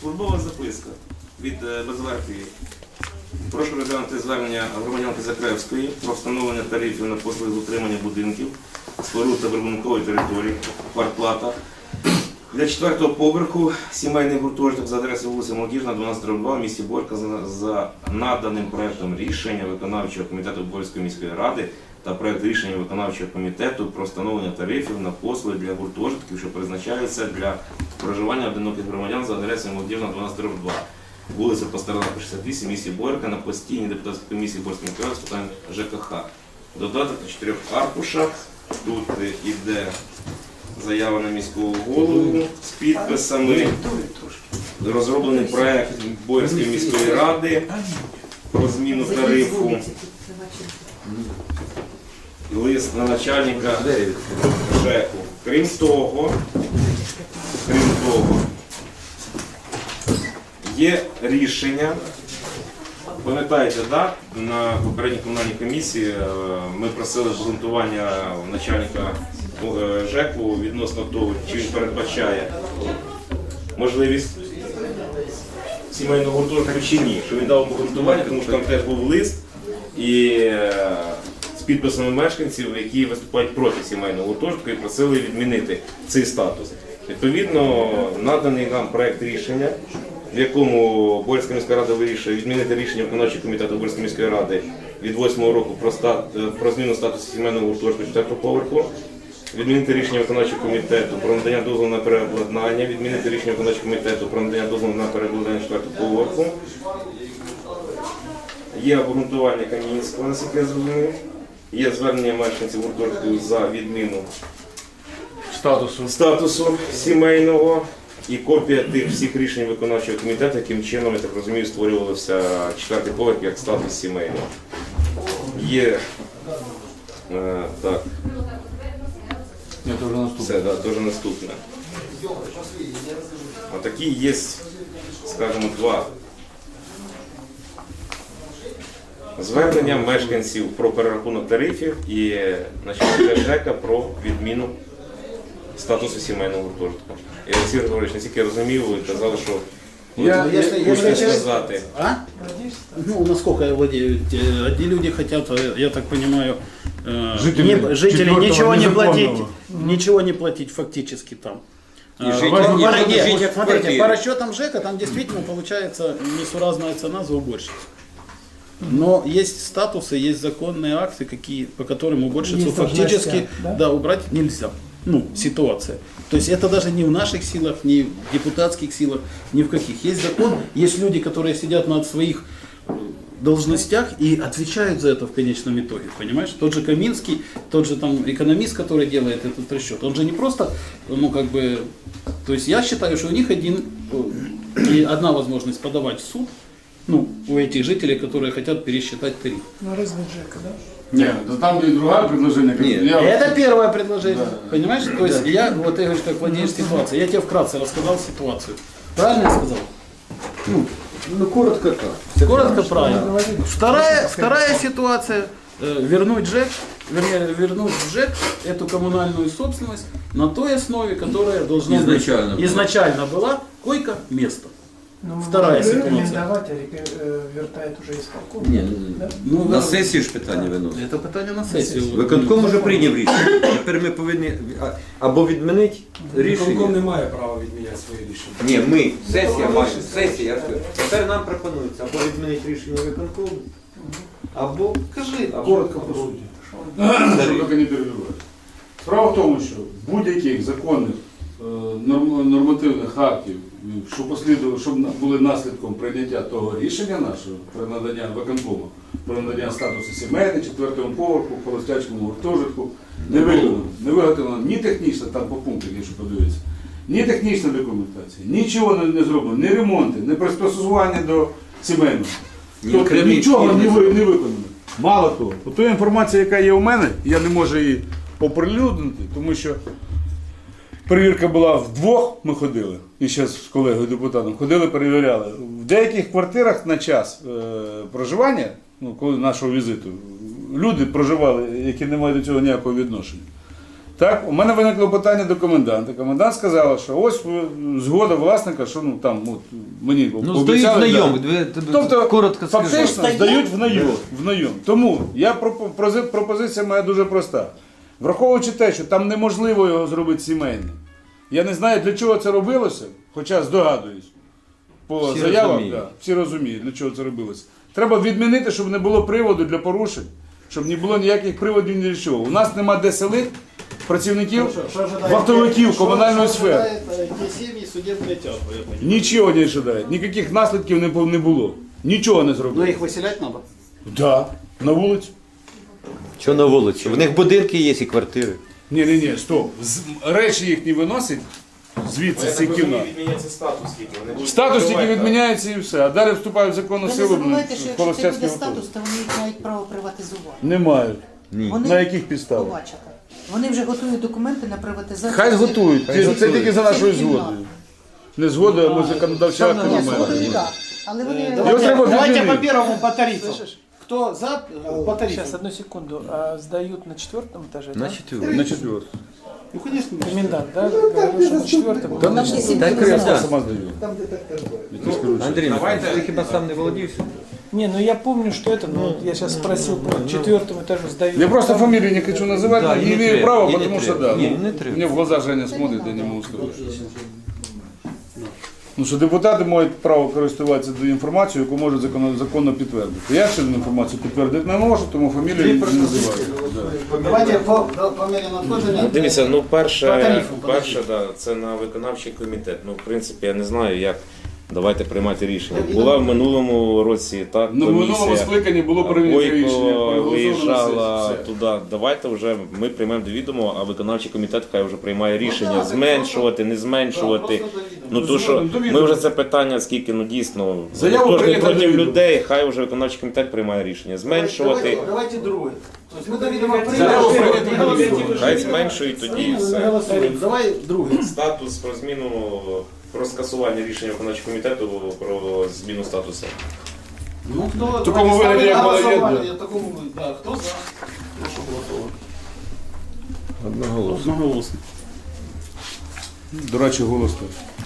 Службова записка від е, Безверхії. Прошу розглянути звернення громадянки Закревської про встановлення тарифів на послуги з утримання будинків, споруд та прибудинкової території, квартплата. Для четвертого поверху сімейний гуртожиток за адресою вулиця Молодіжна, 12 в місті Борка за, наданим проектом рішення виконавчого комітету Борської міської ради та проект рішення виконавчого комітету про встановлення тарифів на послуги для гуртожитків, що призначаються для проживання одиноких громадян за адресою Молодіжна, 12 2 вулиця Пастернака, 68, місті Борка на постійній депутатській комісії Борської міської з питань ЖКХ. Додаток на чотирьох аркушах. Тут е, іде заява на міського голову з підписами. Розроблений проект Боярської міської ради про зміну тарифу. Лист на начальника ЖЕКу. Крім того, крім того, є рішення. Пам'ятаєте, да? на попередній комунальній комісії е, ми просили обґрунтування начальника е, ЖЕКу відносно того, чи він передбачає можливість сімейного гуртожитку чи ні. Що він дав обґрунтування, тому що там теж був лист і е, підписами мешканців, які виступають проти сімейного гуртожитку і просили відмінити цей статус. Відповідно, наданий нам проект рішення, в якому Борська міська рада вирішує відмінити рішення виконавчого комітету Борської міської ради від 8 року про, стат, е, про зміну статусу сімейного гуртожитку 4 поверху. Відмінити рішення виконавчого комітету про надання дозволу на переобладнання, відмінити рішення виконавчого комітету про надання дозволу на переобладнання 4 поверху. Є обґрунтування Кам'янського, наскільки я зрозумів. Є звернення мешканців гуртожитку за відміну статусу. статусу сімейного і копія тих всіх рішень виконавчого комітету, яким чином, я так розумію, створювався четвертий поверх як статус сімейного. Є е, так, це да, дуже наступне. А такі є, скажімо, два звернення мешканців про перерахунок тарифів і начальника ЖЕКа про відміну статусу сімейного гуртожитку. І Олексій Григорович, наскільки я розумів, ви казали, що ви Я- Если, хочете если, сказати. а? Ну, насколько я владею, э, одни люди хотят, э, я так понимаю, э, Жители не- жители четвертого ничего не платить, незаконного. ничего не платить фактически там. И А, жить- по- и по- жить- нет, жить в смотрите, квартире. по расчетам ЖЭКа там действительно получается несуразная цена за уборщицу. Но есть статусы, есть законные акты, какие, по которым уборщицу Есть фактически да? да, убрать нельзя. Ну, ситуация. То есть это даже не в наших силах, не в депутатских силах, ни в каких. Есть закон, есть люди, которые сидят на своих э, должностях и отвечают за это в конечном итоге, понимаешь? Тот же Каминский, тот же там экономист, который делает этот расчет, он же не просто, ну как бы, то есть я считаю, что у них один, э, и одна возможность подавать в суд, ну, у этих жителей, которые хотят пересчитать тариф. На разве Джека, да? Ні, то там є друге предложення. Ні. Я- Это первое предложение, понимаешь? То есть я, вот ты говоришь, как владеешь ситуацией, я тебе вкратце рассказал ситуацию. Правильно я сказал? Ну, коротко так. Коротко правильно. Вторая, вторая ситуация, э, вернуть ЖЭК, вернее, вернуть в ЖЭК эту коммунальную собственность на той основе, которая должна Изначально быть, была. изначально была койка-место. Но мы Вторая могли ситуация. рекомендовать, а репе- э, вертает уже исполком. Ні, Да? Ну, на да, сесії ж питання виносить. Это питание на сессию. Виконком вже прийняв рішення. Тепер ми повинні а- або відмінити Виконком рішення. не має права відміняти свої рішення. Ні, ми, сесія має, сесія. я скажу. Тепер нам пропонується або відмінити рішення виконкому, або Скажи, або- Коротко по суті. Щоб тільки не перебивати. Справа в тому, що будь-яких законних е, норм- нормативних актів, е, що послідували, щоб були наслідком прийняття того рішення нашого про надання виконкому, про надання статусу сімейного, четвертому поверху, холостячому гуртожитку, не виконано. Не виготовлено ні технічно, там по пунктах, якщо подивитися, ні технічна документація, нічого не, не зроблено, ні ремонти, ні пристосування до сімейного. Тобто нічого не, не ви- не виконано. Мало того, ту інформацію, яка є у мене, я не можу її оприлюднити, тому що перевірка була вдвох, ми ходили, і ще з колегою депутатом ходили, перевіряли. В деяких квартирах на час е, проживання, ну, коли нашого візиту, люди проживали, які не мають до цього ніякого відношення. Так, у мене виникло питання до коменданта. Комендант сказала, що ось е, згода власника, що ну там от, мені Ну, здають пообіцяли, знайомі, да. ви Тобто, коротко скажу. здають в найом. В найом. Тому я пропозиція моя дуже проста. Враховуючи те, що там неможливо його зробити сімейним. Я не знаю, для чого це робилося, хоча здогадуюсь. По Всі заявам, розуміють. да, всі розуміють, для чого це робилося. Треба відмінити, щоб не було приводу для порушень, щоб не було ніяких приводів ні для чого. У нас нема де селити працівників вартовиків комунальної сфери. Те семьи судебные тяжбы, я понимаю. Нічого не ожидає, ніяких наслідків не, бу- не було. Нічого не Но зробили. их выселять надо. Да, на вулицю. Що на вулиці? В них будинки є і квартири. Ні, ні, ні, стоп. З- речі їхні виносять звідси з цих кімнат. відміняється статус тільки. Вони будуть Статус тільки відміняється і все. А далі вступають в законну Ви не силу. забувайте, що якщо це буде статус, то вони їх мають право приватизувати. Не мають. Ні. Вони На яких підставах? побачите. Вони вже готують документи на приватизацію. Хай готують. Це, це тільки за нашою згодою. Не згодою, або законодавча акт Ні, не згодою так. Але вони Його Давайте, треба давайте відмінити. по первому по тарифу. Кто за, э, по тарифу? Сейчас, одну секунду. А сдают на четвертом этаже, да? На четверту. На четверту. Ну, конечно. Комендант, да? Говорил, что на четвертом. Та Там не де сім Дай буде крив, знати. сама здаю. Андрій, Давайте. ти хіба сам не володівся? Не, ну я помню, что это, но я сейчас спросил по четвертому этажу сдают. Я просто Там- фамилию не хочу называть, Да, не, и не имею треба, права, и не потому что треба. да. Не, ну, не треба. Мне в глаза Женя смотрит, я не могу сказать. Ну що депутати мають право користуватися до інформацією, яку можуть законно, законно підтвердити. Я ще інформацію підтвердити не можу, тому фамілію не називаю. Да. Давайте по, по мере надходження. Дивіться, ну перше, тарифу, перше да, це на виконавчий комітет. Ну, в принципі, я не знаю, як давайте приймати рішення. Була в минулому році так, Ну, в минулому комісія. скликанні було прийнято рішення. Бойко проголосовано виїжджала все. туди. Давайте вже ми приймемо до відомо, а виконавчий комітет хай вже приймає рішення зменшувати, не зменшувати. Ну то що ми вже це питання, скільки ну дійсно Заяву проти людей, хай вже виконавчий комітет приймає рішення зменшувати. Давайте, давайте другой. То есть мы Заяву. Хай зменшують тоді і все. голосуємо. Давай другий. Статус про зміну про скасування рішення виконавчого комітету про зміну статусу. Ну, хто, такому вигляді, як на було, є, голосування. да. В такому вигляді, да. Хто за? Прошу голосувати. Одноголосно. Одноголосно. До речі, голос теж.